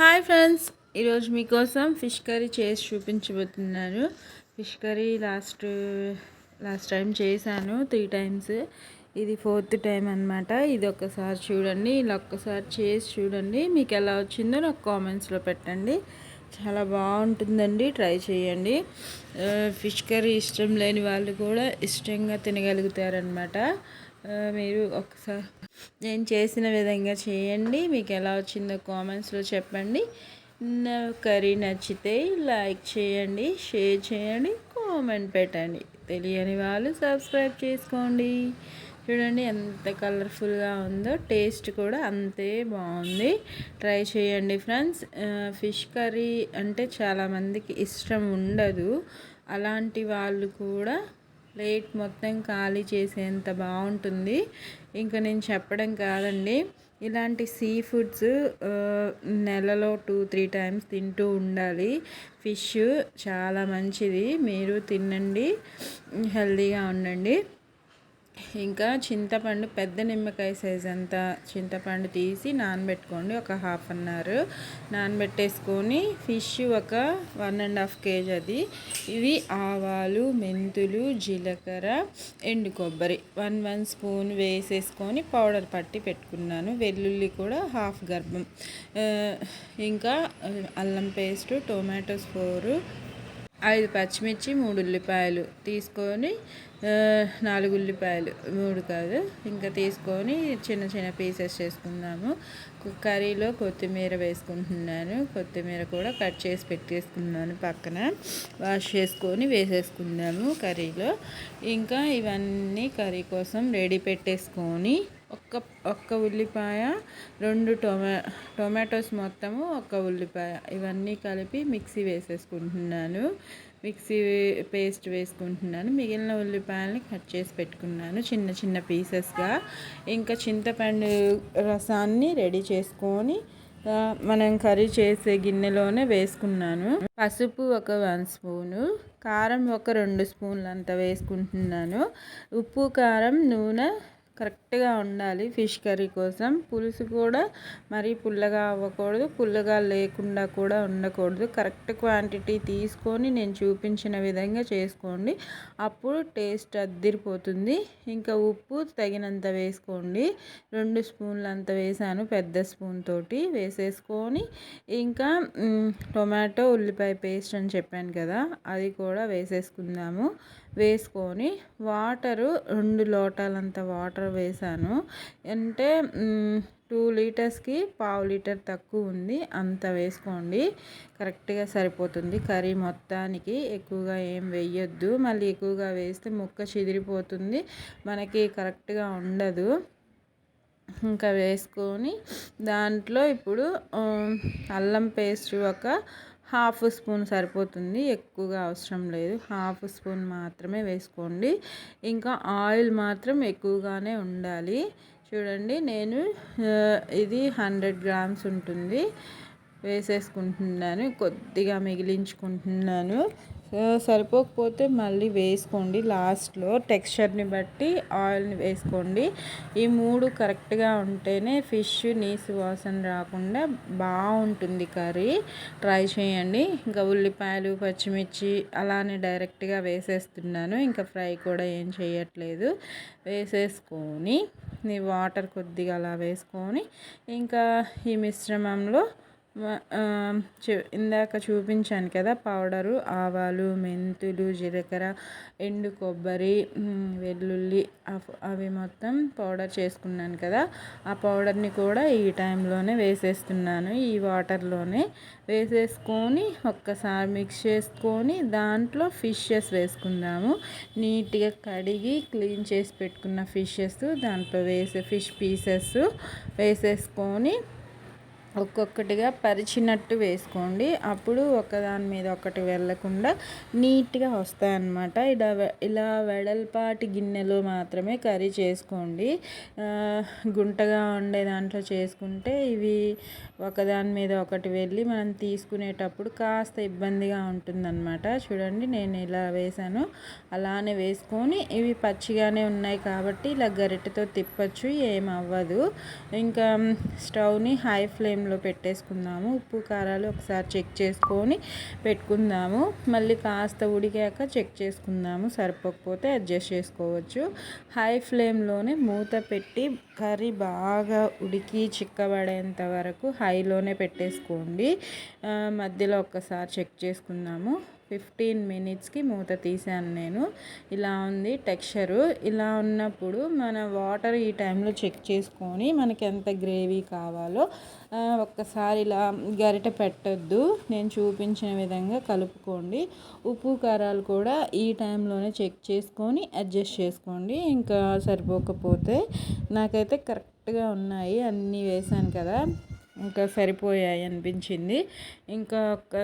Hi friends ఈరోజు మీకోసం fish curry చేసి చూపించబోతున్నాను. Fish curry last last time చేశాను త్రీ టైమ్స్. ఇది ఫోర్త్ టైం అనమాట ఇది ఒక్కసారి చూడండి ఇలా ఒక్కసారి చేసి చూడండి. మీకు ఎలా వచ్చిందో నాకు కామెంట్స్లో పెట్టండి. చాలా బాగుంటుందండి ట్రై చేయండి. ఫిష్ కర్రీ ఇష్టం లేని వాళ్ళు కూడా ఇష్టంగా తినగలుగుతారనమాట మీరు ఒకసారి నేను చేసిన విధంగా చేయండి. మీకు ఎలా వచ్చిందో కామెంట్స్లో చెప్పండి. నా కర్రీ నచ్చితే లైక్ చేయండి షేర్ చేయండి కామెంట్ పెట్టండి. తెలియని వాళ్ళు సబ్స్క్రైబ్ చేసుకోండి. చూడండి ఎంత కలర్ఫుల్గా ఉందో టేస్ట్ కూడా అంతే బాగుంది. ట్రై చేయండి ఫ్రెండ్స్. ఫిష్ కర్రీ అంటే చాలామందికి ఇష్టం ఉండదు. అలాంటి వాళ్ళు కూడా ప్లేట్ మొత్తం ఖాళీ చేసేంత బాగుంటుంది. ఇంకా నేను చెప్పడం కాదండి. ఇలాంటి సీ ఫుడ్స్ నెలలో టూ త్రీ టైమ్స్ తింటూ ఉండాలి. ఫిష్ చాలా మంచిది. మీరు తినండి. హెల్తీగా ఉండండి. ఇంకా చింతపండు పెద్ద నిమ్మకాయ సైజ్ అంతా చింతపండు తీసి నానబెట్టుకోండి ఒక హాఫ్ అన్ అవర్ నానబెట్టేసుకొని ఫిష్ ఒక వన్ అండ్ హాఫ్ కేజీ అది. ఇవి ఆవాలు మెంతులు జీలకర్ర ఎండు కొబ్బరి. వన్ వన్ స్పూన్ వేసేసుకొని పౌడర్ పట్టి పెట్టుకున్నాను. వెల్లుల్లి కూడా హాఫ్ గర్భం. ఇంకా అల్లం పేస్టు టొమాటోస్ ఫోరు ఐదు పచ్చిమిర్చి మూడు ఉల్లిపాయలు తీసుకొని నాలుగు ఉల్లిపాయలు మూడు కాదు ఇంకా తీసుకొని చిన్న చిన్న పీసెస్ చేసుకుందాము. కర్రీలో కొత్తిమీర వేసుకుంటున్నాను. కొత్తిమీర కూడా కట్ చేసి పెట్టేసుకున్నాను పక్కన. వాష్ చేసుకొని వేసేసుకుందాము కర్రీలో. ఇంకా ఇవన్నీ కర్రీ కోసం రెడీ పెట్టేసుకొని ఒక్క ఒక్క ఉల్లిపాయ రెండు టొమా టొమాటోస్ మొత్తము ఒక్క ఉల్లిపాయ. ఇవన్నీ కలిపి మిక్సీ వేసేసుకుంటున్నాను. మిక్సీ పేస్ట్ వేసుకుంటున్నాను. మిగిలిన ఉల్లిపాయలని కట్ చేసి పెట్టుకున్నాను చిన్న చిన్న పీసెస్గా. ఇంకా చింతపండు రసాన్ని రెడీ చేసుకొని మనం కర్రీ చేసే గిన్నెలోనే వేసుకున్నాను. పసుపు ఒక వన్ స్పూను కారం ఒక రెండు స్పూన్లు అంత వేసుకుంటున్నాను. ఉప్పు కారం నూనె కరెక్ట్గా ఉండాలి ఫిష్ కర్రీ కోసం. పులుసు కూడా మరీ పుల్లగా అవ్వకూడదు పుల్లగా లేకుండా కూడా ఉండకూడదు. కరెక్ట్ క్వాంటిటీ తీసుకొని నేను చూపించిన విధంగా చేసుకోండి. అప్పుడు టేస్ట్ అద్దిరిపోతుంది. ఇంకా ఉప్పు తగినంత వేసుకోండి. రెండు స్పూన్లు అంత వేసాను పెద్ద స్పూన్ తోటి వేసేసుకొని. ఇంకా టొమాటో ఉల్లిపాయ పేస్ట్ అని చెప్పాను కదా అది కూడా వేసేసుకుందాము. వేసుకొని వాటరు రెండు లోటాలంత వాటర్ వేసాను. అంటే టూ లీటర్స్కి పావు లీటర్ తక్కువ ఉంది. అంత వేసుకోండి. కరెక్ట్గా సరిపోతుంది. కర్రీ మొత్తానికి ఎక్కువగా ఏం వేయొద్దు. మళ్ళీ ఎక్కువగా వేస్తే ముక్క చిదిరిపోతుంది. మనకి కరెక్ట్గా ఉండదు. ఇంకా వేసుకొని దాంట్లో ఇప్పుడు అల్లం పేస్ట్ ఒక హాఫ్ స్పూన్ సరిపోతుంది. ఎక్కువగా అవసరం లేదు. హాఫ్ స్పూన్ మాత్రమే వేసుకోండి. ఇంకా ఆయిల్ మాత్రం ఎక్కువగానే ఉండాలి. చూడండి నేను ఇది హండ్రెడ్ గ్రామ్స్ ఉంటుంది. వేసేసుకుంటున్నాను. కొద్దిగా మిగిలించుకుంటున్నాను. సరిపోకపోతే మళ్ళీ వేసుకోండి. లాస్ట్లో టెక్స్చర్ని బట్టి ఆయిల్ని వేసుకోండి. ఈ మూడు కరెక్ట్గా ఉంటేనే ఫిష్ నీసు వాసన రాకుండా బాగుంటుంది కర్రీ. ట్రై చేయండి. ఇంకా ఉల్లిపాయలు పచ్చిమిర్చి అలానే డైరెక్ట్గా వేసేస్తున్నాను. ఇంకా ఫ్రై కూడా ఏం చేయట్లేదు. వేసేసుకొని వాటర్ కొద్దిగా అలా వేసుకొని ఇంకా ఈ మిశ్రమంలో ఇందాక చూపించాను కదా పౌడరు ఆవాలు మెంతులు జీలకర్ర ఎండు కొబ్బరి వెల్లుల్లి అవి మొత్తం పౌడర్ చేసుకున్నాను కదా. ఆ పౌడర్ని కూడా ఈ టైంలోనే వేసేస్తున్నాను ఈ వాటర్లోనే వేసేసుకొని ఒక్కసారి మిక్స్ చేసుకొని దాంట్లో ఫిషెస్ వేసుకుందాము. నీట్గా కడిగి క్లీన్ చేసి పెట్టుకున్న ఫిషెస్ దాంట్లో వేసే ఫిష్ పీసెస్ వేసేసుకొని ఒక్కొక్కటిగా పరిచినట్టు వేసుకోండి. అప్పుడు ఒకదాని మీద ఒకటి వెళ్ళకుండా నీట్గా వస్తాయన్నమాట. ఇలా ఇలా వెడల్పాటి గిన్నెలో మాత్రమే కర్రీ చేసుకోండి. గుంటగా ఉండే దాంట్లో చేసుకుంటే ఇవి ఒకదాని మీద ఒకటి వెళ్ళి మనం తీసుకునేటప్పుడు కాస్త ఇబ్బందిగా ఉంటుందన్నమాట. చూడండి నేను ఇలా వేసాను అలానే వేసుకొని ఇవి పచ్చిగానే ఉన్నాయి కాబట్టి ఇలా గరిటెతో తిప్పచ్చు ఏమవ్వదు ఇంకా స్టవ్ని హై ఫ్లేమ్లో పెట్టేసుకుందాము. ఉప్పు కారాలు ఒకసారి చెక్ చేసుకొని పెట్టుకుందాము. మళ్ళీ కాస్త ఉడికాక చెక్ చేసుకుందాము. సరిపోకపోతే అడ్జస్ట్ చేసుకోవచ్చు. హై ఫ్లేమ్లోనే మూత పెట్టి కర్రీ బాగా ఉడికి చిక్కబడేంత వరకు హైలోనే పెట్టేసుకోండి. మధ్యలో ఒక్కసారి చెక్ చేసుకుందాము. ఫిఫ్టీన్ మినిట్స్కి మూత తీసాను నేను. ఇలా ఉంది టెక్స్చరు. ఇలా ఉన్నప్పుడు మన వాటర్ ఈ టైంలో చెక్ చేసుకొని మనకి ఎంత గ్రేవీ కావాలో ఒక్కసారి ఇలా గరిట పెట్టద్దు. నేను చూపించిన విధంగా కలుపుకోండి. ఉప్పు కారాలు కూడా ఈ టైంలోనే చెక్ చేసుకొని అడ్జస్ట్ చేసుకోండి. ఇంకా సరిపోకపోతే నాకైతే కరెక్ట్గా ఉన్నాయి. అన్నీ వేసాను కదా. ఇంకా సరిపోయాయి అనిపించింది. ఇంకా ఒక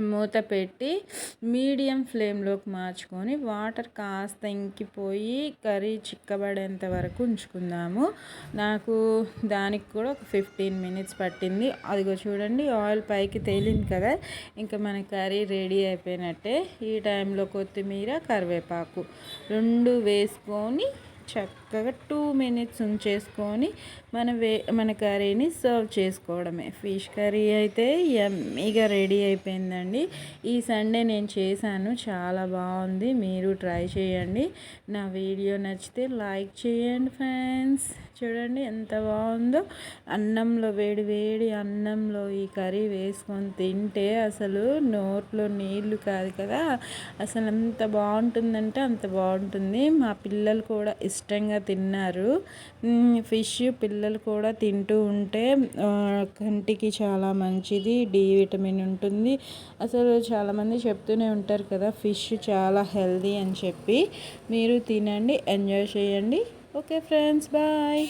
మూత పెట్టి మీడియం ఫ్లేమ్లోకి మార్చుకొని వాటర్ కాస్త ఇంకిపోయి కర్రీ చిక్కబడేంత వరకు ఉంచుకుందాము. నాకు దానికి కూడా ఒక ఫిఫ్టీన్ మినిట్స్ పట్టింది. అదిగో చూడండి ఆయిల్ పైకి తేలింది కదా. ఇంకా మన కర్రీ రెడీ అయిపోయినట్టే. ఈ టైంలో కొత్తిమీర కరివేపాకు రెండు వేసుకొని చక్కగా టూ మినిట్స్ ఉంచేసుకొని మన వే మన కర్రీని సర్వ్ చేసుకోవడమే. ఫిష్ కర్రీ అయితే ఎమ్మీగా రెడీ అయిపోయిందండి. ఈ సండే నేను చేశాను. చాలా బాగుంది. మీరు ట్రై చేయండి. నా వీడియో నచ్చితే లైక్ చేయండి ఫ్రెండ్స్ చూడండి ఎంత బాగుందో. అన్నంలో వేడి వేడి అన్నంలో ఈ కర్రీ వేసుకొని తింటే అసలు నోట్లో నీళ్ళు కాదు కదా. అసలు ఎంత బాగుంటుందంటే అంత బాగుంటుంది. మా పిల్లలు కూడా ఇష్టంగా తిన్నారు. ఫిష్ పిల్లలు కూడా తింటూ ఉంటే కంటికి చాలా మంచిది డి విటమిన్ ఉంటుంది. అసలు చాలామంది చెప్తూనే ఉంటారు కదా ఫిష్ చాలా హెల్దీ అని చెప్పి. మీరు తినండి ఎంజాయ్ చేయండి. Okay friends, bye!